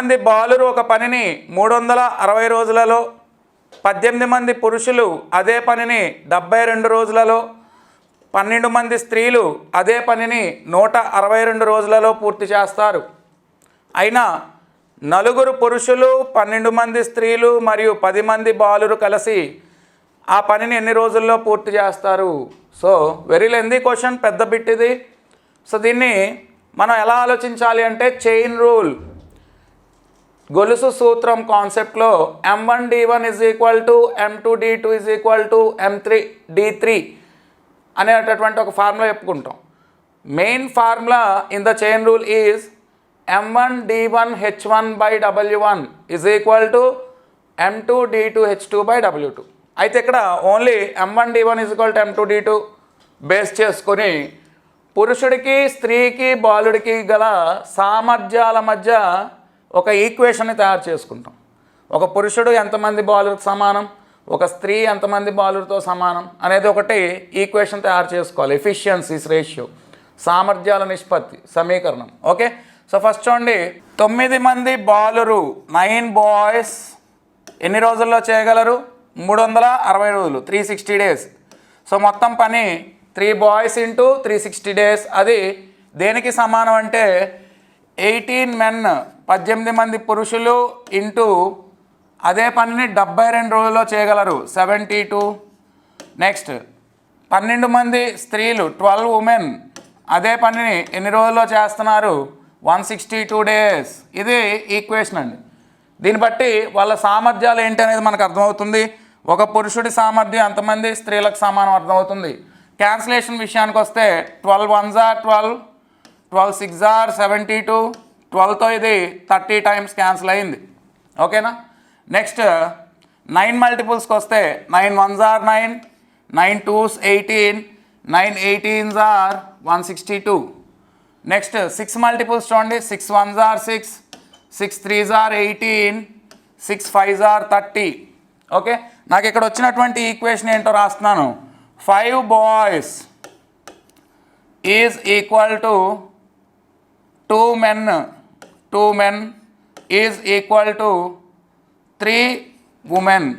మంది బాలురు ఒక పనిని మూడు వందల అరవై రోజులలో పద్దెనిమిది మంది పురుషులు అదే పనిని డెబ్బై రెండు రోజులలో పన్నెండు మంది స్త్రీలు అదే పనిని నూట అరవై రెండు రోజులలో పూర్తి చేస్తారు. అయినా నలుగురు పురుషులు పన్నెండు మంది స్త్రీలు మరియు పది మంది బాలురు కలిసి ఆ పనిని ఎన్ని రోజుల్లో పూర్తి చేస్తారు? సో వెరీ లెందీ క్వశ్చన్ పెద్ద బిట్ ఇది. సో దీన్ని మనం ఎలా ఆలోచించాలి అంటే చైన్ రూల్. గొలుసు సూత్రం కాన్సెప్ట్లో M one D one is equal to M two D two is equal to M three D three అనేటటువంటి ఒక ఫార్ములా చెప్పుకుంటాం. Main formula in the chain rule is M one D one H one by W one is equal to M two D two H two by W two అయితే ఇక్కడ only M one D one is equal to M two D two base చేసుకొని పురుషుడికి స్త్రీకి బాలుడికి గల సామర్థ్యాల మధ్య ఒక ఈక్వేషన్ని తయారు చేసుకుంటాం. ఒక పురుషుడు ఎంతమంది బాలులకు సమానం? ఒక స్త్రీ ఎంతమంది బాలులతో సమానం? అనేది ఒకటి ఈక్వేషన్ తయారు చేసుకోవాలి. Efficiencies ratio. సామర్థ్యాల నిష్పత్తి సమీకరణం. ఓకే? సో ఫస్ట్ చూడండి. తొమ్మిది మంది బాలురు నైన్ బాయ్స్ ఎన్ని రోజుల్లో చేయగలరు? మూడు వందల అరవై రోజులు త్రీ సిక్స్టీ డేస్ సో మొత్తం పని three boys into three sixty days అది దేనికి సమానం అంటే ఎయిటీన్ మెన్ పద్దెనిమిది మంది పురుషులు ఇంటూ అదే పనిని డెబ్బై రెండు రోజుల్లో చేయగలరు. Seventy two. నెక్స్ట్ పన్నెండు మంది స్త్రీలు ట్వెల్వ్ ఉమెన్ అదే పనిని ఎన్ని రోజుల్లో చేస్తున్నారు? వన్ సిక్స్టీ టూ డేస్ ఇది ఈక్వేషన్ అండి. దీన్ని బట్టి వాళ్ళ సామర్థ్యాలు ఏంటి అనేది మనకు అర్థమవుతుంది. ఒక పురుషుడి సామర్థ్యం ఎంతమంది స్త్రీలకు సమానం అర్థమవుతుంది. క్యాన్సిలేషన్ విషయానికి వస్తే twelve one twelve twelve six or seventy two ట్వెల్వ్తో ఇది థర్టీ టైమ్స్ క్యాన్సిల్ అయింది. ఓకేనా? నెక్స్ట్ నైన్ మల్టిపుల్స్కి వస్తే nine ones or nine nine twos eighteen nine eighteens or one sixty two. Next six multiples చూడండి. Six ones or six six threes or eighteen six fives or thirty. Okay? నాకు ఇక్కడ వచ్చినటువంటి equation ఏంటో రాస్తున్నాను. Five boys is equal to two men two men is equal to three women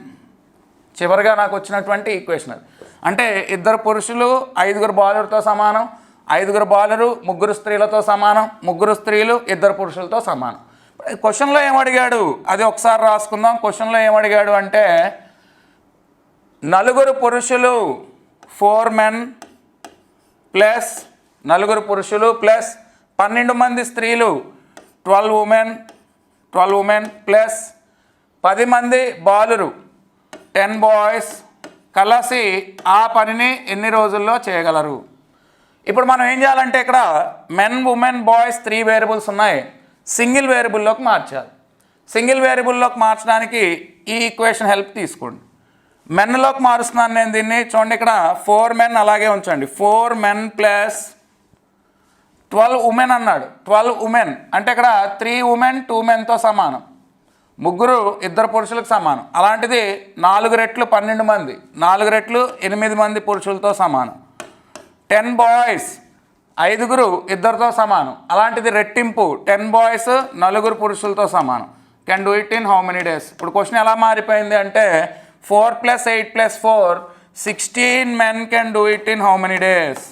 చివరిగా నాకు వచ్చినటువంటి equation అది. అంటే ఇద్దరు పురుషులు ఐదుగురు బాలులతో సమానం ఐదుగురు బాలురు ముగ్గురు స్త్రీలతో సమానం ముగ్గురు స్త్రీలు ఇద్దరు పురుషులతో సమానం. క్వశ్చన్లో ఏమడిగాడు అది ఒకసారి రాసుకుందాం. క్వశ్చన్లో ఏమడిగాడు అంటే నలుగురు పురుషులు ఫోర్ మెన్ ప్లస్ నలుగురు పురుషులు ప్లస్ పన్నెండు మంది స్త్రీలు twelve women twelve women plus పది మంది బాలురు టెన్ బాయ్స్ కలిసి ఆ పనిని ఎన్ని రోజుల్లో చేయగలరు? ఇప్పుడు మనం ఏం చేయాలంటే ఇక్కడ men women boys three variables ఉన్నాయి. సింగిల్ వేరియబుల్లోకి మార్చాలి. సింగిల్ వేరియబుల్లోకి మార్చడానికి ఈ ఈక్వేషన్ హెల్ప్ తీసుకోండి. మెన్లోకి మారుస్తున్నాను నేను దీన్ని. చూడండి ఇక్కడ ఫోర్ మెన్ అలాగే ఉంచండి. Four men plus twelve women అన్నాడు. Twelve women. అంటే ఇక్కడ త్రీ ఉమెన్ టూ మెన్తో సమానం. ముగ్గురు ఇద్దరు పురుషులకు సమానం. అలాంటిది నాలుగు రెట్లు పన్నెండు మంది. నాలుగు రెట్లు ఎనిమిది మంది పురుషులతో సమానం. టెన్ బాయ్స్ ఐదుగురు ఇద్దరితో సమానం. అలాంటిది రెట్టింపు. టెన్ బాయ్స్ నలుగురు పురుషులతో సమానం. Can do it in how many days? ఇప్పుడు క్వశ్చన్ ఎలా మారిపోయింది అంటే four plus eight plus four sixteen men can do it in how many days?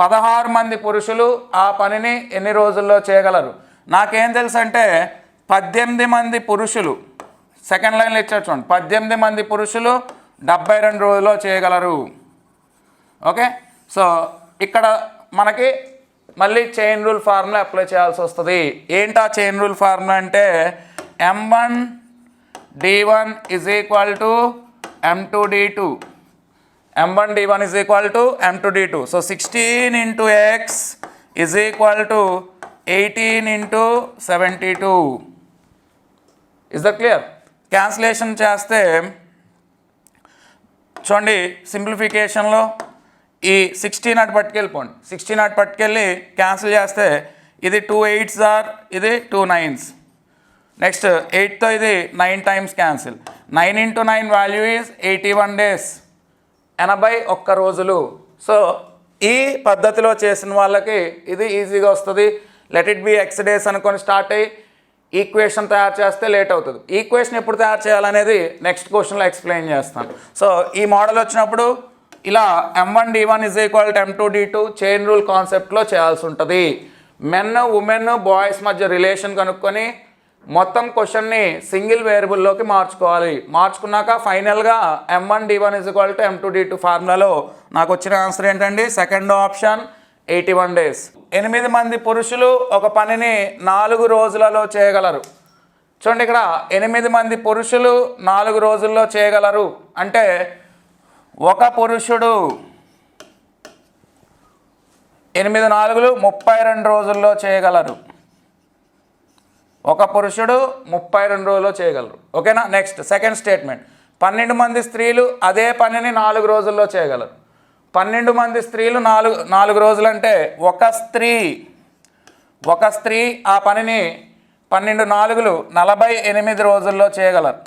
పదహారు మంది పురుషులు ఆ పనిని ఎన్ని రోజుల్లో చేయగలరు? నాకేం తెలుసు అంటే పద్దెనిమిది మంది పురుషులు సెకండ్ లైన్లో ఇచ్చారు చూడండి పద్దెనిమిది మంది పురుషులు డెబ్బై రెండు రోజుల్లో చేయగలరు. ఓకే? సో ఇక్కడ మనకి మళ్ళీ చైన్ రూల్ ఫార్ములా అప్లై చేయాల్సి వస్తుంది. ఏంటా చైన్ రూల్ ఫార్ములా అంటే M one D one is equal to M two D two M one D one is equal to M two D two so sixteen into X is equal to eighteen into seventy two is the clear cancellation చేస్తే చూడండి సింప్లిఫికేషన్లో ఈ sixteen అటు పట్టుకెళ్ళిపోండి. Sixteen అటు పట్టుకెళ్ళి cancel చేస్తే ఇది two eights are ఇది టూ నైన్స్ నెక్స్ట్ ఎయిట్తో ఇది nine times cancel nine into nine value is eighty one days ఎనభై ఒక్క రోజులు. సో ఈ పద్ధతిలో చేసిన వాళ్ళకి ఇది ఈజీగా వస్తుంది. Let it be X days అనుకొని స్టార్ట్ అయ్యి ఈక్వేషన్ తయారు చేస్తే లేట్ అవుతుంది. ఈక్వేషన్ ఎప్పుడు తయారు చేయాలనేది నెక్స్ట్ క్వశ్చన్లో ఎక్స్ప్లెయిన్ చేస్తాను. సో ఈ మోడల్ వచ్చినప్పుడు ఇలా M one D one is equal to M two D two chain rule కాన్సెప్ట్లో చేయాల్సి ఉంటుంది. మెన్ ఉమెన్ బాయ్స్ మధ్య రిలేషన్ కనుక్కొని మొత్తం క్వశ్చన్ని సింగిల్ వేరియబుల్లోకి మార్చుకోవాలి. మార్చుకున్నాక ఫైనల్గా M one D one is equal to M two D two ఫార్ములాలో నాకు వచ్చిన ఆన్సర్ ఏంటండి? Second option eighty one days ఎనిమిది మంది పురుషులు ఒక పనిని నాలుగు రోజులలో చేయగలరు. చూడండి ఇక్కడ ఎనిమిది మంది పురుషులు నాలుగు రోజుల్లో చేయగలరు. అంటే ఒక పురుషుడు ఎనిమిది నాలుగులు ముప్పై రెండు రోజుల్లో చేయగలరు. ఒక పురుషుడు ముప్పై రెండు రోజుల్లో చేయగలరు. ఓకేనా? నెక్స్ట్ సెకండ్ స్టేట్మెంట్ పన్నెండు మంది స్త్రీలు అదే పనిని నాలుగు రోజుల్లో చేయగలరు. పన్నెండు మంది స్త్రీలు నాలుగు నాలుగు రోజులు అంటే ఒక స్త్రీ ఒక స్త్రీ ఆ పనిని పన్నెండు నాలుగులు నలభై ఎనిమిది రోజుల్లో చేయగలరు.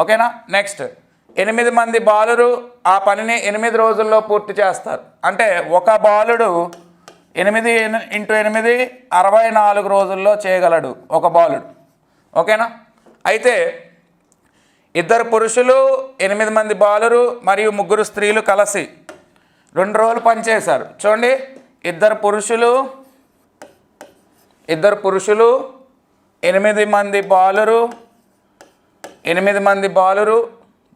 ఓకేనా? నెక్స్ట్ ఎనిమిది మంది బాలురు ఆ పనిని ఎనిమిది రోజుల్లో పూర్తి చేస్తారు. అంటే ఒక బాలుడు ఎనిమిది ఇంటూ ఎనిమిది అరవై నాలుగు రోజుల్లో చేయగలడు ఒక బాలుడు ఓకేనా? అయితే ఇద్దరు పురుషులు ఎనిమిది మంది బాలురు మరియు ముగ్గురు స్త్రీలు కలిసి రెండు రోజులు పనిచేశారు చూడండి ఇద్దరు పురుషులు ఇద్దరు పురుషులు ఎనిమిది మంది బాలురు ఎనిమిది మంది బాలురు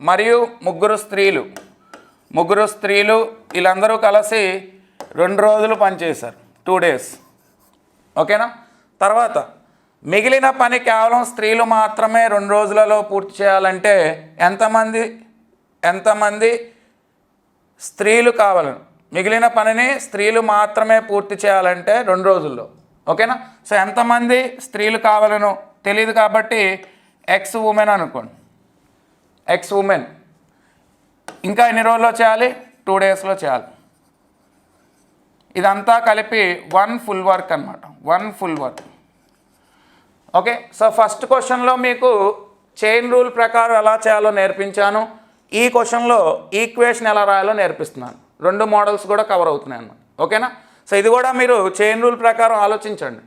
మరియు ముగ్గురు స్త్రీలు. ముగ్గురు స్త్రీలు వీళ్ళందరూ కలిసి రెండు రోజులు పనిచేశారు టూ డేస్ ఓకేనా తర్వాత మిగిలిన పని కేవలం స్త్రీలు మాత్రమే రెండు రోజులలో పూర్తి చేయాలంటే ఎంతమంది ఎంతమంది స్త్రీలు కావాలను? మిగిలిన పనిని స్త్రీలు మాత్రమే పూర్తి చేయాలంటే రెండు రోజుల్లో. ఓకేనా సో ఎంతమంది స్త్రీలు కావాలను? తెలియదు కాబట్టి ఎక్స్ ఉమెన్ అనుకోండి. ఎక్స్ ఉమెన్ ఇంకా ఎన్ని రోజుల్లో చేయాలి? టూ డేస్లో చేయాలి. ఇదంతా కలిపి వన్ ఫుల్ వర్క్ అనమాట one full work okay so first క్వశ్చన్లో మీకు చైన్ రూల్ ప్రకారం ఎలా చేయాలో నేర్పించాను. ఈ క్వశ్చన్లో ఈక్వేషన్ ఎలా రాయాలో నేర్పిస్తున్నాను. రెండు మోడల్స్ కూడా కవర్ అవుతున్నాయి అన్నమాట. ఓకేనా సో ఇది కూడా మీరు చైన్ రూల్ ప్రకారం ఆలోచించండి.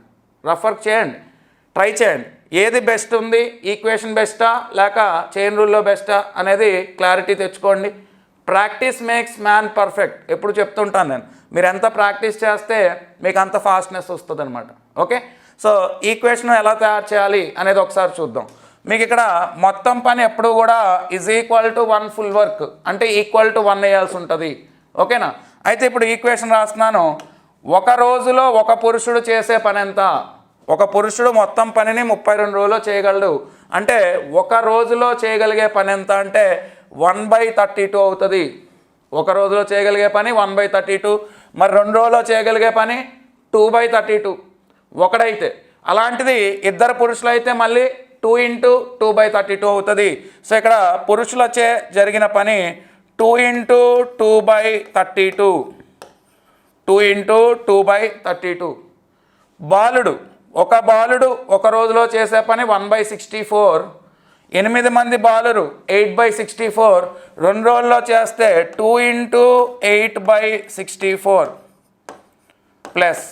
రఫర్ చేయండి. ట్రై చేయండి. ఏది బెస్ట్ ఉంది? ఈక్వేషన్ బెస్టా లేక చైన్ రూల్లో బెస్టా అనేది క్లారిటీ తెచ్చుకోండి. ప్రాక్టీస్ మేక్స్ మ్యాన్ పర్ఫెక్ట్ ఎప్పుడు చెప్తుంటాను నేను. మీరు ఎంత ప్రాక్టీస్ చేస్తే మీకు అంత ఫాస్ట్నెస్ వస్తుంది అనమాట ఓకే సో ఈక్వేషన్ ఎలా తయారు చేయాలి అనేది ఒకసారి చూద్దాం. మీకు ఇక్కడ మొత్తం పని ఎప్పుడు కూడా is equal to one full work అంటే ఈక్వల్ టు వన్ వేయాల్సి ఉంటుంది. ఓకేనా అయితే ఇప్పుడు ఈక్వేషన్ రాస్తున్నాను. ఒక రోజులో ఒక పురుషుడు చేసే పని ఎంత? ఒక పురుషుడు మొత్తం పనిని ముప్పై రెండు రోజుల్లో చేయగలడు. అంటే ఒక రోజులో చేయగలిగే పని ఎంత అంటే వన్ బై థర్టీ టూ అవుతుంది. ఒక రోజులో చేయగలిగే పని వన్ బై థర్టీ టూ మరి రెండు రోజుల్లో చేయగలిగే పని టూ బై థర్టీ టూ. ఒకడైతే అలాంటిది ఇద్దరు పురుషులైతే మళ్ళీ two into two by thirty two అవుతుంది. సో ఇక్కడ పురుషులచే జరిగిన పని two into two by thirty two. Two into two by thirty two. బాలుడు ఒక బాలుడు ఒక రోజులో చేసే పని వన్ బై సిక్స్టీ ఫోర్. ఎనిమిది మంది బాలురు ఎయిట్ బై సిక్స్టీ ఫోర్ రెండు రోజుల్లో చేస్తే two into eight by sixty four plus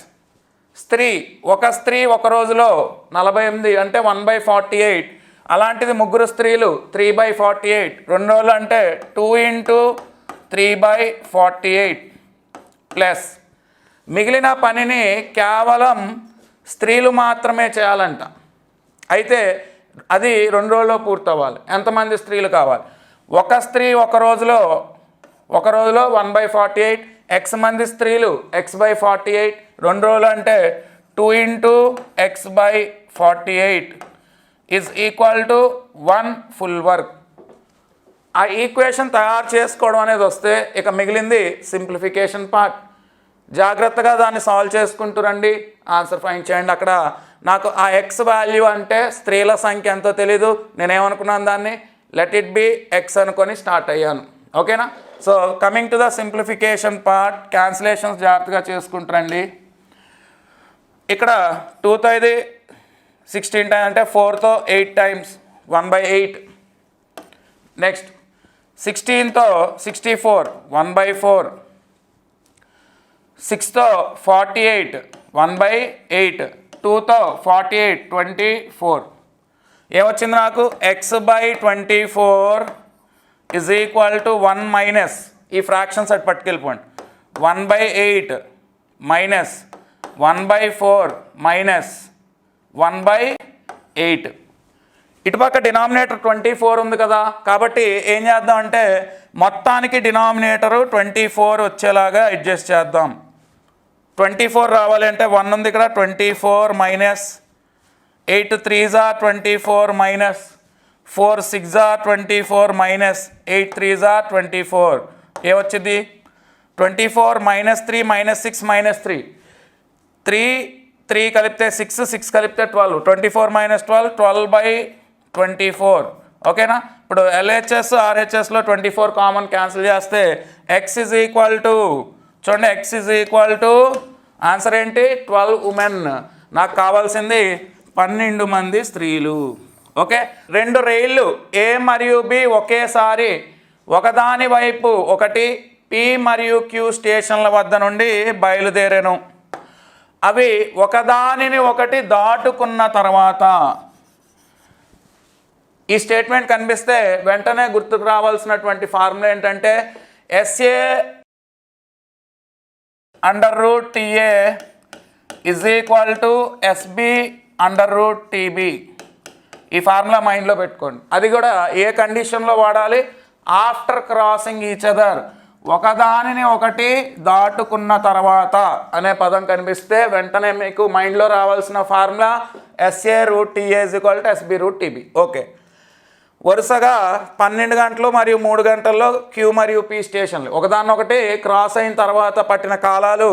స్త్రీ ఒక స్త్రీ ఒక రోజులో నలభై ఎనిమిది అంటే వన్ బై ఫార్టీ ఎయిట్ అలాంటిది ముగ్గురు స్త్రీలు త్రీ బై ఫార్టీ ఎయిట్ రెండు రోజులు అంటే two into three by forty eight plus మిగిలిన పనిని కేవలం స్త్రీలు మాత్రమే చేయాలంట. అయితే అది రెండు రోజుల్లో పూర్తవ్వాలి. ఎంతమంది స్త్రీలు కావాలి? ఒక స్త్రీ ఒక రోజులో ఒక రోజులో one by forty eight X మంది స్త్రీలు ఎక్స్ బై ఫార్టీ ఎయిట్ రెండు రోజులు అంటే two into X by forty eight is equal to one full work ఆ ఈక్వేషన్ తయారు చేసుకోవడం అనేది వస్తే ఇక మిగిలింది సింప్లిఫికేషన్ పార్ట్. జాగ్రత్తగా దాన్ని సాల్వ్ చేసుకుంటూ రండి. ఆన్సర్ ఫైన్ చేయండి. అక్కడ నాకు ఆ ఎక్స్ వాల్యూ అంటే స్త్రీల సంఖ్య ఎంతో తెలీదు. నేనేమనుకున్నాను దాన్ని? లెట్ ఇట్ బి ఎక్స్ అనుకొని స్టార్ట్ అయ్యాను. ఓకేనా? So coming to the simplification part cancellations జాగ్రత్తగా చేసుకుంటారండి. ఇక్కడ టూతో ఇది సిక్స్టీన్ టైమ్స్ అంటే ఫోర్తో eight times one by eight next సిక్స్టీన్తో sixty four one by four సిక్స్తో forty eight one by eight టూతో ఫార్టీ ఎయిట్ ట్వంటీ ఫోర్ ఏమొచ్చింది నాకు? X by twenty four is equal to one minus ఈ fractions అటు పట్టుకెళ్ళిపోండి. One by eight minus one by four minus one by eight ఇటుపక్క denominator twenty four ఉంది కదా. కాబట్టి ఏం చేద్దాం అంటే మొత్తానికి డినామినేటరు ట్వంటీ ఫోర్ వచ్చేలాగా అడ్జస్ట్ చేద్దాం. ట్వంటీ ఫోర్ రావాలి అంటే వన్ ఉంది ఇక్కడ. Twenty four minus eight three జా twenty four minus four six జా twenty four minus eight three జా ట్వంటీ ఫోర్. ఏమొచ్చింది? Twenty four minus three minus six minus three. Three three కలిపితే సిక్స్ సిక్స్ కలిపితే twelve. Twenty four minus twelve twelve by twenty four. ఓకేనా? ఇప్పుడు LHS ఆర్హెచ్ఎస్లో twenty four common cancel చేస్తే X is equal to చూడండి X is equal to answer ఏంటి? Twelve women నాకు కావాల్సింది పన్నెండు మంది స్త్రీలు. ఓకే? రెండు రైళ్ళు ఏ మరియు బి ఒకేసారి. ఒకదాని వైపు ఒకటి పి మరియు క్యూ స్టేషన్ల వద్ద నుండి బయలుదేరాను. అవి ఒకదానిని ఒకటి దాటుకున్న తర్వాత. ఈ స్టేట్మెంట్ కనిపిస్తే వెంటనే గుర్తుకు రావాల్సినటువంటి ఫార్ములా ఏంటంటే SA under root TA is equal to SB under root TB ఈ ఫార్ములా మైండ్లో పెట్టుకోండి. అది కూడా ఏ కండిషన్లో వాడాలి? ఆఫ్టర్ క్రాసింగ్ ఈచ్ అదర్ ఒకదానిని ఒకటి దాటుకున్న తర్వాత అనే పదం కనిపిస్తే వెంటనే మీకు మైండ్లో రావాల్సిన formula SA root TA is equal to SB root TB okay వరుసగా పన్నెండు గంటలు మరియు మూడు గంటల్లో క్యూ మరియు పి స్టేషన్లు. ఒకదాన్నొకటి క్రాస్ అయిన తర్వాత పట్టిన కాలాలు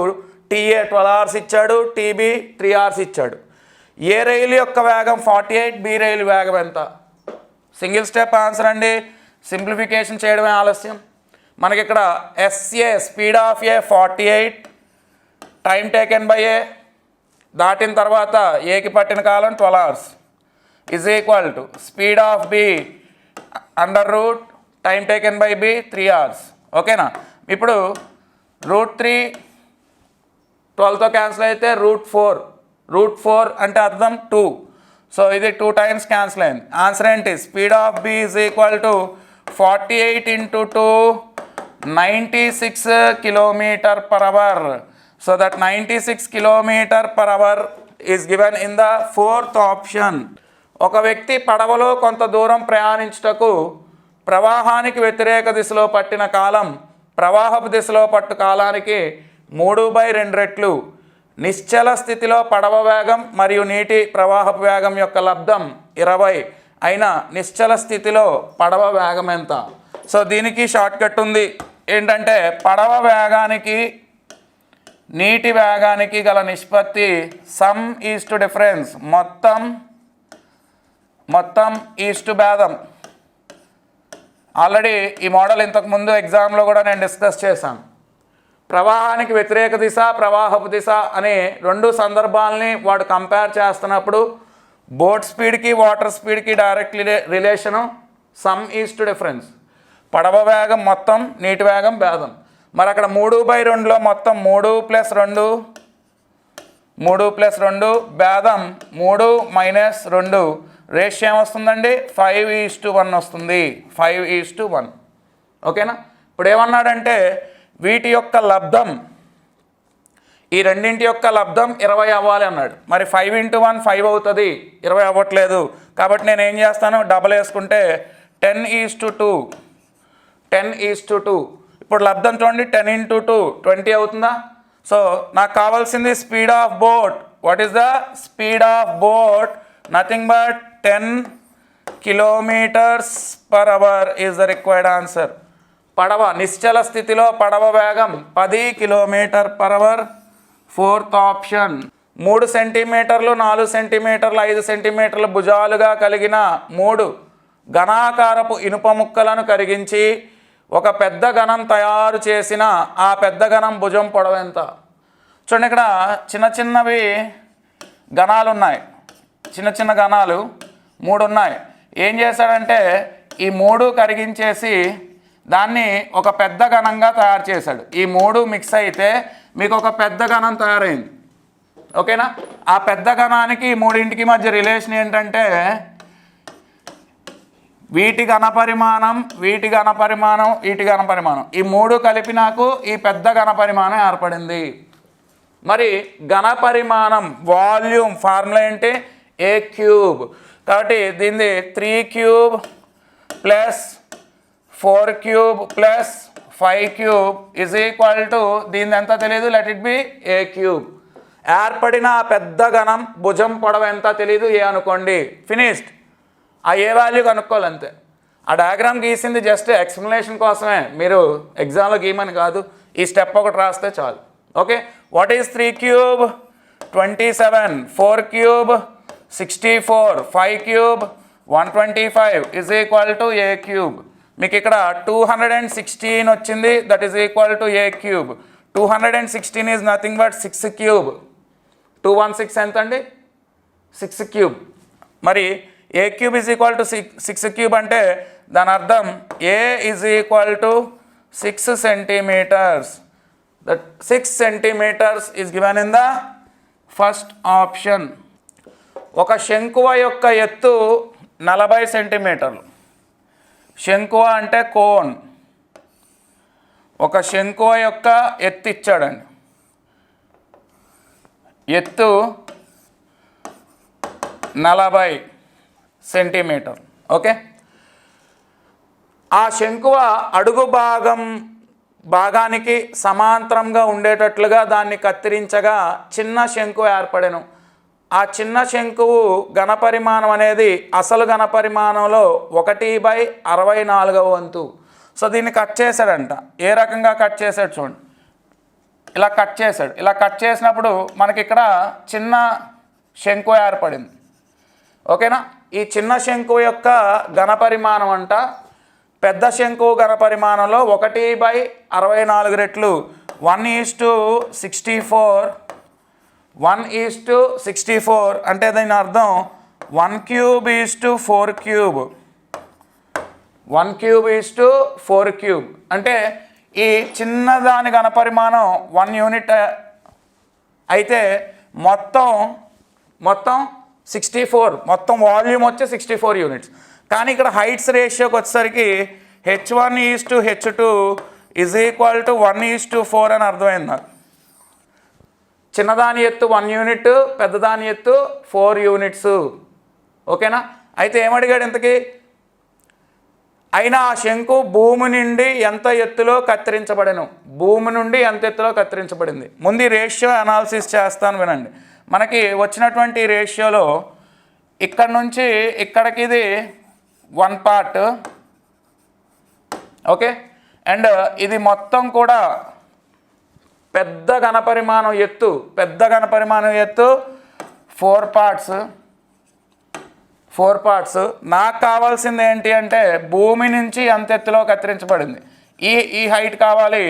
టీఏ ట్వెల్వ్ అవర్స్ ఇచ్చాడు టీబీ త్రీ అవర్స్ ఇచ్చాడు. ఏ రైలు యొక్క వేగం ఫార్టీ ఎయిట్ బి రైలు వేగం ఎంత? సింగిల్ స్టెప్ ఆన్సర్ అండి. సింప్లిఫికేషన్ చేయడమే ఆలస్యం. మనకి ఇక్కడ SA speed of A forty eight time taken by A దాటిన తర్వాత ఏకి పట్టిన కాలం twelve hours. Is equal to speed of B under root time taken by B three hours ఓకేనా ఇప్పుడు రూట్ త్రీ ట్వెల్వ్తో క్యాన్సిల్ అయితే రూట్ ఫోర్ రూట్ ఫోర్ అంటే అర్థం టూ సో ఇది టూ టైమ్స్ క్యాన్సిల్ అయింది. ఆన్సర్ ఏంటి? Speed of B is equal to forty eight into two ninety six kilometre per hour so that ninety six kilometre per hour is given in the fourth option ఒక వ్యక్తి పడవలో కొంత దూరం ప్రయాణించుటకు ప్రవాహానికి వ్యతిరేక దిశలో పట్టిన కాలం ప్రవాహపు దిశలో పట్టు కాలానికి మూడు బై రెండు రెట్లు. నిశ్చల స్థితిలో పడవ వేగం మరియు నీటి ప్రవాహపు వేగం యొక్క లబ్ధం ఇరవై. అయినా నిశ్చల స్థితిలో పడవ వేగం ఎంత? సో దీనికి షార్ట్కట్ ఉంది. ఏంటంటే పడవ వేగానికి నీటి వేగానికి గల నిష్పత్తి సమ్ ఈస్ట్ డిఫరెన్స్. మొత్తం మొత్తం ఈస్ట్ భేదం ఆల్రెడీ ఈ మోడల్ ఇంతకుముందు ఎగ్జామ్లో కూడా నేను డిస్కస్ చేశాను. ప్రవాహానికి వ్యతిరేక దిశ ప్రవాహపు దిశ అనే రెండు సందర్భాలని వాడు కంపేర్ చేస్తున్నప్పుడు బోట్ స్పీడ్కి వాటర్ స్పీడ్కి direct relation sum east difference. పడవ వేగం మొత్తం నీటి వేగం భేదం మరి అక్కడ మూడు బై రెండులో మొత్తం మూడు ప్లస్ రెండు మూడు ప్లస్ రెండు భేదం మూడు మైనస్ రెండు. రేషియో ఏమొస్తుందండి? ఫైవ్ ఈజ్ టు వన్ వస్తుంది. Five is to one. ఓకేనా? ఇప్పుడు ఏమన్నాడంటే వీటి యొక్క లబ్ధం ఈ రెండింటి యొక్క లబ్ధం ఇరవై అవ్వాలి అన్నాడు. మరి ఫైవ్ ఇంటూ వన్ ఫైవ్ అవుతుంది. ఇరవై అవ్వట్లేదు. కాబట్టి నేను ఏం చేస్తాను? డబల్ వేసుకుంటే ten is to two. Ten is to two. ఇప్పుడు లబ్ధం చూడండి టెన్ ఇంటూ టూ ట్వంటీ అవుతుందా? సో నాకు కావాల్సింది speed of boat. What is the speed of boat? Nothing but ten kilometers per hour is the required answer పడవ నిశ్చల స్థితిలో పడవ వేగం పది kilometer per hour fourth option మూడు సెంటీమీటర్లు నాలుగు సెంటీమీటర్లు ఐదు సెంటీమీటర్ల భుజాలుగా కలిగిన మూడు ఘనాకారపు ఇనుప ముక్కలను కరిగించి ఒక పెద్ద ఘనం తయారు చేసిన ఆ పెద్ద ఘనం భుజం పొడవెంత చూడండి ఇక్కడ చిన్న చిన్నవి ఘనాలు ఉన్నాయి చిన్న చిన్న ఘనాలు మూడు ఉన్నాయి ఏం చేశాడంటే ఈ మూడు కరిగించేసి దాన్ని ఒక పెద్ద ఘనంగా తయారు చేశాడు. ఈ మూడు మిక్స్ అయితే మీకు ఒక పెద్ద ఘనం తయారైంది. ఓకేనా? ఆ పెద్ద గణానికి ఈ మూడింటికి మధ్య రిలేషన్ ఏంటంటే వీటి ఘనపరిమాణం వీటి ఘనపరిమాణం వీటి ఘనపరిమాణం ఈ మూడు కలిపి నాకు ఈ పెద్ద ఘనపరిమాణం ఏర్పడింది. మరి ఘనపరిమాణం వాల్యూమ్ ఫార్ములా ఏంటి? ఏ క్యూబ్ కాబట్టి దీనిది three cube plus four cube plus five cube is equal to దీని ఎంత తెలియదు let it be a cube ఏర్పడిన పెద్ద ఘనం భుజం పొడవ ఎంత తెలియదు ఏ అనుకోండి. ఫినిష్డ్ ఆ ఏ వాల్యూ కనుక్కోవాలంతే ఆ డయాగ్రామ్ గీసింది జస్ట్ ఎక్స్ప్లెనేషన్ కోసమే. మీరు ఎగ్జామ్లో గీయమని కాదు. ఈ స్టెప్ ఒకటి రాస్తే చాలు. Okay what is three cube twenty seven four cube sixty four five cube one twenty five is equal to a cube మీకు ఇక్కడ టూ హండ్రెడ్ అండ్ సిక్స్టీన్ వచ్చింది that is equal to a cube two hundred and sixteen is nothing but six cube two one six ఎంత అండి six cube మరి a cube is equal to six six cube అంటే దాని అర్థం a is equal to six centimeters that six centimeters is given in the first option ఒక శంకువ యొక్క ఎత్తు నలభై సెంటీమీటర్లు. శంకువ అంటే కోన్. ఒక శంకువ యొక్క ఎత్తు ఇచ్చాడండి. ఎత్తు నలభై సెంటీమీటర్. ఓకే? ఆ శంకువ అడుగు భాగం భాగానికి సమాంతరంగా ఉండేటట్లుగా దాన్ని కత్తిరించగా చిన్న శంకువ ఏర్పడెను. ఆ చిన్న శంకువు ఘనపరిమాణం అనేది అసలు ఘనపరిమాణంలో ఒకటి బై అరవై నాలుగవ వంతు. సో దీన్ని కట్ చేశాడంట. ఏ రకంగా కట్ చేశాడు చూడండి. ఇలా కట్ చేశాడు. ఇలా కట్ చేసినప్పుడు మనకి ఇక్కడ చిన్న శంకు ఏర్పడింది. ఓకేనా? ఈ చిన్న శంకు యొక్క ఘనపరిమాణం అంట పెద్ద శంకు ఘనపరిమాణంలో ఒకటి బై అరవై నాలుగు రెట్లు one is to sixty four one is to sixty four అంటే దీని అర్థం one cube is to four cube. One cube is to four cube. అంటే ఈ చిన్నదాని ఘనపరిమాణం వన్ యూనిట్ అయితే మొత్తం మొత్తం సిక్స్టీ ఫోర్ మొత్తం వాల్యూమ్ వచ్చి సిక్స్టీ ఫోర్ యూనిట్స్. కానీ ఇక్కడ హైట్స్ రేషియోకి వచ్చేసరికి H one is to H two is equal to one is to four అని అర్థమైంది నాకు. చిన్నదాని ఎత్తు వన్ యూనిట్ పెద్దదాని ఎత్తు ఫోర్ యూనిట్స్. ఓకేనా? అయితే ఏమడిగాడు ఇంతకీ? అయినా ఆ శంకు భూమి నుండి ఎంత ఎత్తులో కత్తిరించబడను? భూమి నుండి ఎంత ఎత్తులో కత్తిరించబడింది? ముందు రేషియో అనాలిసిస్ చేస్తాను వినండి. మనకి వచ్చినటువంటి రేషియోలో ఇక్కడ నుంచి ఇక్కడికి ఇది వన్ పార్ట్. ఓకే? అండ్ ఇది మొత్తం కూడా పెద్ద ఘనపరిమాణం ఎత్తు పెద్ద ఘనపరిమాణం ఎత్తు ఫోర్ పార్ట్స్ ఫోర్ పార్ట్స్ నాకు కావాల్సింది ఏంటి అంటే భూమి నుంచి ఎంత ఎత్తులో కత్తిరించబడింది. ఈ ఈ హైట్ కావాలి.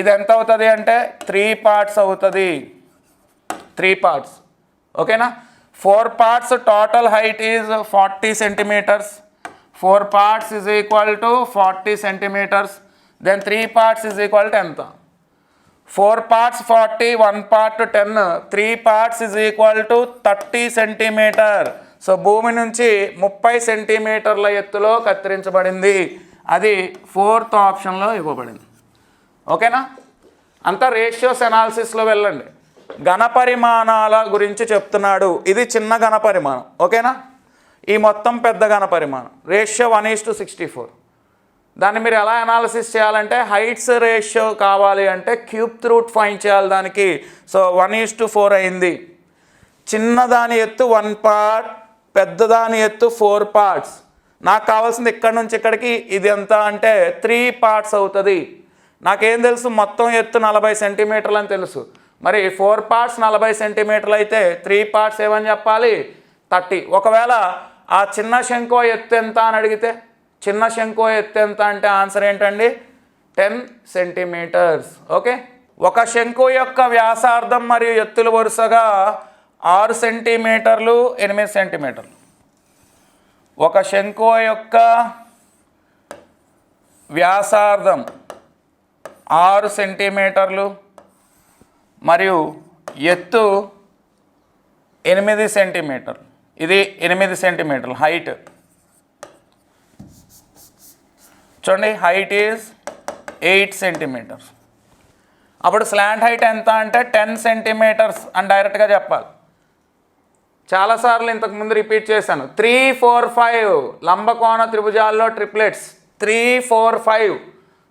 ఇది ఎంత అవుతుంది అంటే త్రీ పార్ట్స్ అవుతుంది. త్రీ పార్ట్స్ ఓకేనా? Four parts total height is forty centimeters four parts is equal to forty centimeters then three parts is equal to ఎంత? Four parts forty one part ten. Three parts is equal to thirty centimeter. So భూమి నుంచి ముప్పై సెంటీమీటర్ల ఎత్తులో కత్తిరించబడింది. అది fourth ఆప్షన్లో ఇవ్వబడింది. ఓకేనా? అంతా రేషియోస్ అనాలిసిస్లో వెళ్ళండి. ఘనపరిమాణాల గురించి చెప్తున్నాడు. ఇది చిన్న ఘనపరిమాణం ఓకేనా? ఈ మొత్తం పెద్ద ఘనపరిమాణం ratio one is to sixty four. దాన్ని మీరు ఎలా అనాలిసిస్ చేయాలంటే హైట్స్ రేషియో కావాలి అంటే క్యూబ్ త్రూట్ ఫైన్ చేయాలి దానికి. So one is to four అయింది. చిన్నదాని ఎత్తు వన్ పార్ట్ పెద్దదాని ఎత్తు ఫోర్ పార్ట్స్ నాకు కావాల్సింది ఇక్కడ నుంచి ఇక్కడికి ఇది ఎంత అంటే త్రీ పార్ట్స్ అవుతుంది. నాకేం తెలుసు? మొత్తం ఎత్తు నలభై సెంటీమీటర్లు అని తెలుసు. మరి ఫోర్ పార్ట్స్ నలభై సెంటీమీటర్లు అయితే త్రీ పార్ట్స్ ఏమని చెప్పాలి? థర్టీ ఒకవేళ ఆ చిన్న శంకో ఎత్తు ఎంత అని అడిగితే చిన్న శంకో ఎత్తు ఎంత అంటే ఆన్సర్ ఏంటండి? Ten centimeters. ఓకే? ఒక శంకు యొక్క వ్యాసార్థం మరియు ఎత్తులు వరుసగా ఆరు సెంటీమీటర్లు ఎనిమిది సెంటీమీటర్లు. ఒక శంకు యొక్క వ్యాసార్థం ఆరు సెంటీమీటర్లు మరియు ఎత్తు ఎనిమిది సెంటీమీటర్ ఇది ఎనిమిది సెంటీమీటర్లు. హైట్ చూడండి హైట్ ఈజ్ ఎయిట్ సెంటీమీటర్స్ అప్పుడు స్లాంట్ హైట్ ఎంత అంటే టెన్ సెంటీమీటర్స్ అని డైరెక్ట్గా చెప్పాలి. చాలాసార్లు ఇంతకు ముందు రిపీట్ చేశాను. త్రీ ఫోర్ ఫైవ్ లంబకోణ త్రిభుజాల్లో triplets three four five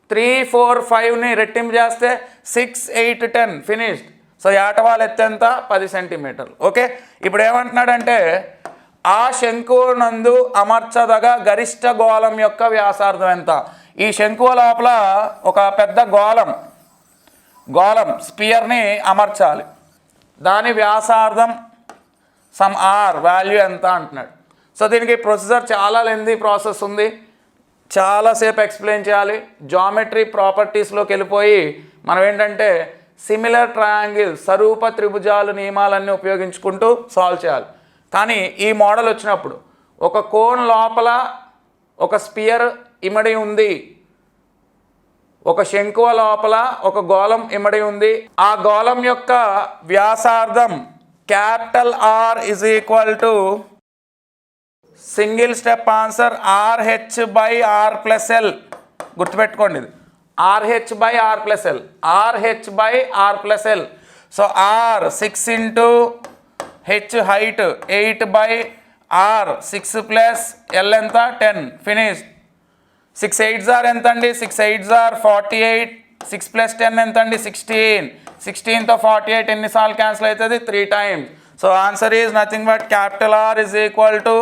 three four ఫైవ్ని రెట్టింపు చేస్తే six eight ten finished so ఏటవాళ్ళు ఎత్తెంత పది సెంటీమీటర్లు ఓకే ఇప్పుడు ఏమంటున్నాడంటే ఆ శంకువునందు నందు అమర్చదగ గరిష్ట గోళం యొక్క వ్యాసార్థం ఎంత? ఈ శంకువ లోపల ఒక పెద్ద గోళం గోళం స్పియర్ని అమర్చాలి. దాని వ్యాసార్థం సమ్ ఆర్ వాల్యూ ఎంత అంటున్నాడు. సో దీనికి ప్రొసెసర్ చాలా లెందీ ప్రాసెస్ ఉంది. చాలాసేపు ఎక్స్ప్లెయిన్ చేయాలి. జామెట్రీ ప్రాపర్టీస్లోకి వెళ్ళిపోయి మనం ఏంటంటే సిమిలర్ ట్రయాంగిల్ సరూప త్రిభుజాలు నియమాలన్నీ ఉపయోగించుకుంటూ సాల్వ్ చేయాలి. కానీ ఈ మోడల్ వచ్చినప్పుడు ఒక కోన్ లోపల ఒక స్పియర్ ఇమడి ఉంది. ఒక శంకువ లోపల ఒక గోళం ఇమడి ఉంది. ఆ గోళం యొక్క వ్యాసార్థం capital R is equal to single step answer RH by R plus L గుర్తుపెట్టుకోండి ఇది. RH by R plus L RH by R plus L so R six into H height eight by R six plus L ఎంత? Ten finish six eight జార్ ఎంత అండి six eight jar forty eight six plus ten ఎంత అండి sixteen సిక్స్టీన్తో forty eight ఎన్నిసార్లు cancel అవుతుంది? Three times so answer is nothing but capital R is equal to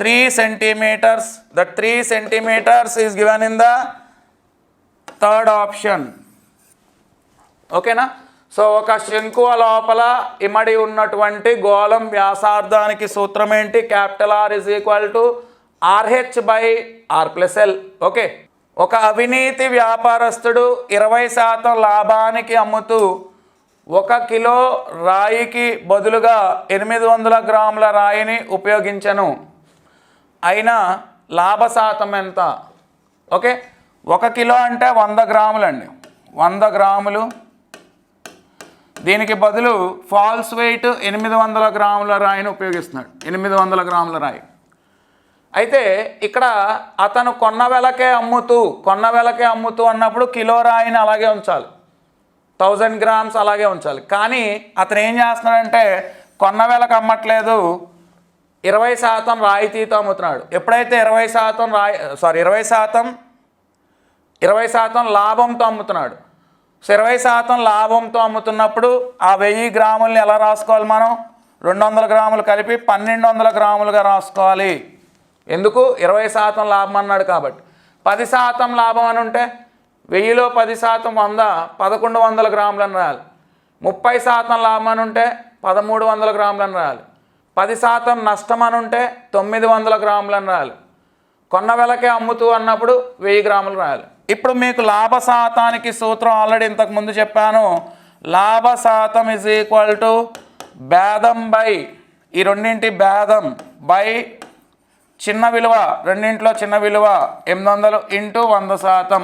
three centimeters the three centimeters is given in the third option ఓకేనా so ఒక శంకువ లోపల ఇమడి ఉన్నటువంటి గోళం వ్యాసార్థానికి సూత్రం ఏంటి? Capital R is equal to RH by R plus L okay ఒక అవినీతి వ్యాపారస్తుడు ఇరవై శాతం లాభానికి అమ్ముతూ ఒక కిలో రాయికి బదులుగా ఎనిమిది వందల గ్రాముల రాయిని ఉపయోగించను. అయినా లాభ శాతం ఎంత? ఓకే ఒక కిలో అంటే వంద గ్రాములండి. వంద గ్రాములు దీనికి బదులు ఫాల్స్ వెయిట్ ఎనిమిది వందల గ్రాముల రాయిని ఉపయోగిస్తున్నాడు. ఎనిమిది వందల గ్రాముల రాయి. అయితే ఇక్కడ అతను కొన్న వెలకే అమ్ముతూ కొన్న వెలకే అమ్ముతూ అన్నప్పుడు కిలో రాయిని అలాగే ఉంచాలి. థౌజండ్ గ్రామ్స్ అలాగే ఉంచాలి. కానీ అతను ఏం చేస్తున్నాడంటే కొన్న వెలకు అమ్మట్లేదు ఇరవై శాతం రాయితీతో అమ్ముతున్నాడు. ఎప్పుడైతే ఇరవై శాతం రాయి సారీ ఇరవై శాతం ఇరవై శాతం లాభంతో అమ్ముతున్నాడు సో ఇరవై శాతం లాభంతో అమ్ముతున్నప్పుడు ఆ వెయ్యి గ్రాముల్ని ఎలా రాసుకోవాలి మనం? రెండు వందల గ్రాములు కలిపి పన్నెండు వందల గ్రాములుగా రాసుకోవాలి. ఎందుకు? ఇరవై శాతం లాభం అన్నాడు కాబట్టి. పది శాతం లాభం అని ఉంటే వెయ్యిలో పది శాతం వంద పదకొండు వందల గ్రాములని రాయాలి. ముప్పై శాతం లాభం అని ఉంటే పదమూడు వందల గ్రాములని రాయాలి. పది శాతం నష్టం అని ఉంటే తొమ్మిది వందల గ్రాములని రాయాలి. కొన్న వెలకే అమ్ముతూ అన్నప్పుడు వెయ్యి గ్రాములు రాయాలి. ఇప్పుడు మీకు లాభ శాతానికి సూత్రం ఆల్రెడీ ఇంతకు ముందు చెప్పాను. లాభ శాతం ఇజ్ ఈక్వల్ టు భేదం బై ఈ రెండింటి భేదం బై చిన్న విలువ రెండింటిలో చిన్న విలువ ఎనిమిది వందలు ఇంటూ వంద శాతం.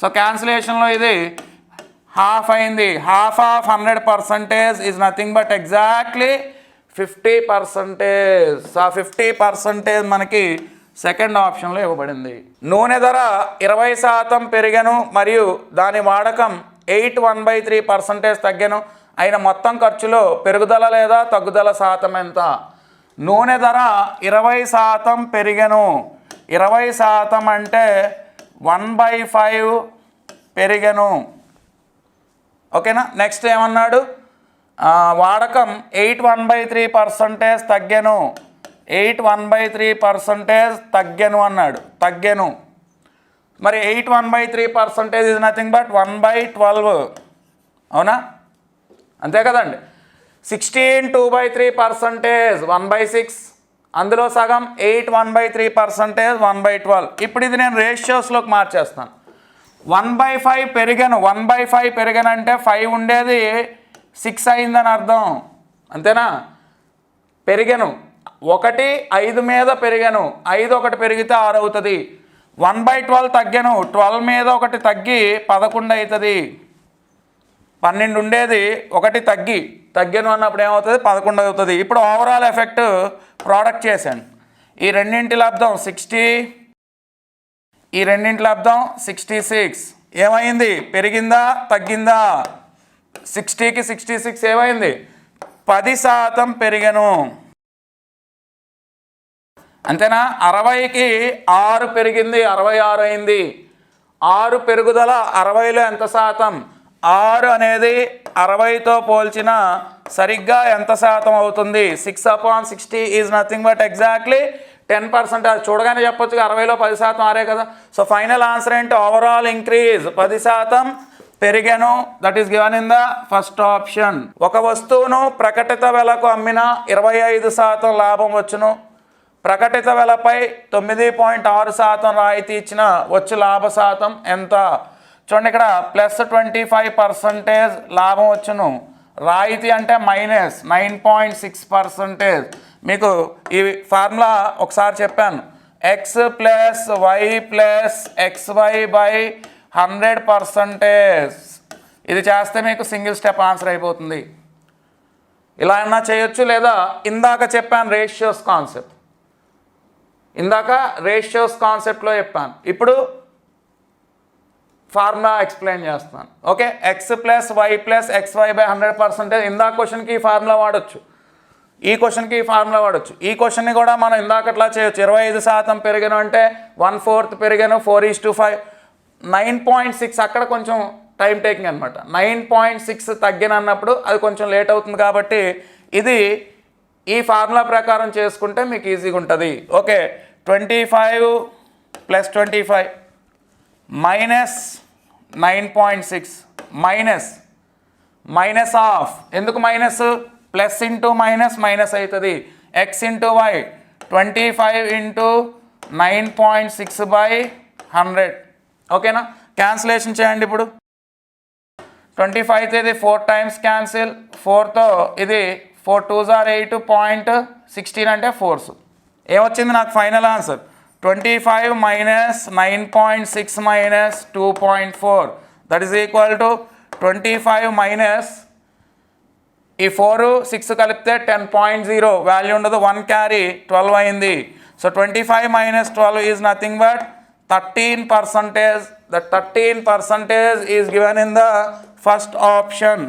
సో క్యాన్సిలేషన్లో ఇది హాఫ్ అయింది. Half of hundred percentage is nothing but exactly fifty percentage ఆ ఫిఫ్టీ పర్సంటేజ్ మనకి సెకండ్ ఆప్షన్లో ఇవ్వబడింది. నూనె ధర ఇరవై శాతం పెరిగను మరియు దాని వాడకం eight one by three percentage తగ్గను. అయిన మొత్తం ఖర్చులో పెరుగుదల లేదా తగ్గుదల శాతం ఎంత? నూనె ధర ఇరవై శాతం పెరిగను. ఇరవై శాతం అంటే వన్ బై ఫైవ్ పెరిగను. ఓకేనా? నెక్స్ట్ ఏమన్నాడు? వాడకం eight one by three percentage తగ్గను. Eight one by three percentage తగ్గెను అన్నాడు. తగ్గెను. మరి eight one by three percentage is nothing but one by twelve అవునా? అంతే కదండి. Sixteen two by three percentage one by six అందులో సగం eight one by three percentage one by twelve ఇప్పుడు ఇది నేను రేషియోస్లోకి మార్చేస్తాను. వన్ బై ఫైవ్ పెరిగాను. వన్ బై ఫైవ్ పెరిగానంటే ఫైవ్ ఉండేది సిక్స్ అయిందని అర్థం. అంతేనా? పెరిగాను. ఒకటి ఐదు మీద పెరిగాను. ఐదు ఒకటి పెరిగితే ఆరు అవుతుంది. వన్ బై ట్వెల్వ్ తగ్గాను. ట్వెల్వ్ మీద ఒకటి తగ్గి పదకొండు అవుతుంది పన్నెండు ఉండేది ఒకటి తగ్గి. తగ్గాను అన్నప్పుడు ఏమవుతుంది? పదకొండు అవుతుంది. ఇప్పుడు ఓవరాల్ ఎఫెక్ట్ ప్రోడక్ట్ చేశాను. ఈ రెండింటి లబ్ధం సిక్స్టీ ఈ రెండింటి లబ్ధం సిక్స్టీ సిక్స్ ఏమైంది? పెరిగిందా? తగ్గిందా? సిక్స్టీకి సిక్స్టీ సిక్స్ ఏమైంది? పది శాతం పెరిగను. అంతేనా? అరవైకి ఆరు పెరిగింది అరవై ఆరు అయింది. ఆరు పెరుగుదల అరవైలో ఎంత శాతం? ఆరు అనేది అరవైతో పోల్చిన సరిగ్గా ఎంత శాతం అవుతుంది? Six upon sixty is nothing but exactly ten percent అది చూడగానే చెప్పొచ్చు అరవైలో పది శాతం ఆరే కదా. సో ఫైనల్ ఆన్సర్ ఏంటి? ఓవరాల్ ఇంక్రీజ్ పది శాతం పెరిగాను. That is given in the first option ఒక వస్తువును ప్రకటిత వెలకు అమ్మిన ఇరవై ఐదు శాతం లాభం వచ్చును. ప్రకటిత వెలపై తొమ్మిది పాయింట్ ఆరు శాతం రాయితీ ఇచ్చిన వచ్చు లాభ శాతం ఎంత? చూడండి ఇక్కడ ప్లస్ ట్వంటీ ఫైవ్ పర్సంటేజ్ లాభం వచ్చును. రాయితీ అంటే minus nine point six percentage. మీకు ఈ ఫార్ములా ఒకసారి చెప్పాను. X plus Y plus X Y by hundred percentage. ఇది చేస్తే మీకు సింగిల్ స్టెప్ ఆన్సర్ అయిపోతుంది. ఇలా అయినా చేయొచ్చు లేదా? ఇందాక చెప్పాను రేషియోస్ కాన్సెప్ట్. ఇందాక రేషియోస్ కాన్సెప్ట్లో చెప్పాను. ఇప్పుడు ఫార్ములా ఎక్స్ప్లెయిన్ చేస్తాను okay X plus Y plus X Y by hundred percentage ఇందాక క్వశ్చన్కి ఈ ఫార్ములా వాడచ్చు. ఈ క్వశ్చన్కి ఈ ఫార్ములా వాడచ్చు. ఈ క్వశ్చన్ని కూడా మనం ఇందాకట్లా చేయొచ్చు. ఇరవై ఐదు శాతం పెరిగాను అంటే వన్ ఫోర్త్ పెరిగాను four is to five nine point six అక్కడ కొంచెం టైం టేకింగ్ అనమాట నైన్ పాయింట్ సిక్స్ తగ్గిన అన్నప్పుడు అది కొంచెం లేట్ అవుతుంది కాబట్టి ఇది ఈ ఫార్ములా ప్రకారం చేసుకుంటే మీకు ఈజీగా ఉంటుంది. Okay twenty five plus twenty five minus nine point six minus minus of ఎందుకు minus plus into minus minus అవుతుంది. X into Y twenty five into nine point six by hundred ఓకేనా క్యాన్సిలేషన్ చేయండి ఇప్పుడు. ట్వంటీ ఫైవ్ ఇది four times cancel ఫోర్తో ఇది four two జార్ eight point sixteen అంటే ఫోర్స్ ఏమొచ్చింది నాకు final answer? Twenty five minus nine point six minus two point four. That is equal to twenty five minus ఈ ఫోర్ సిక్స్ కలిపితే ten point zero. Value ఉండదు one carry twelve అయింది. So twenty five minus twelve is nothing but thirteen percentage the thirteen percentage is given in the first option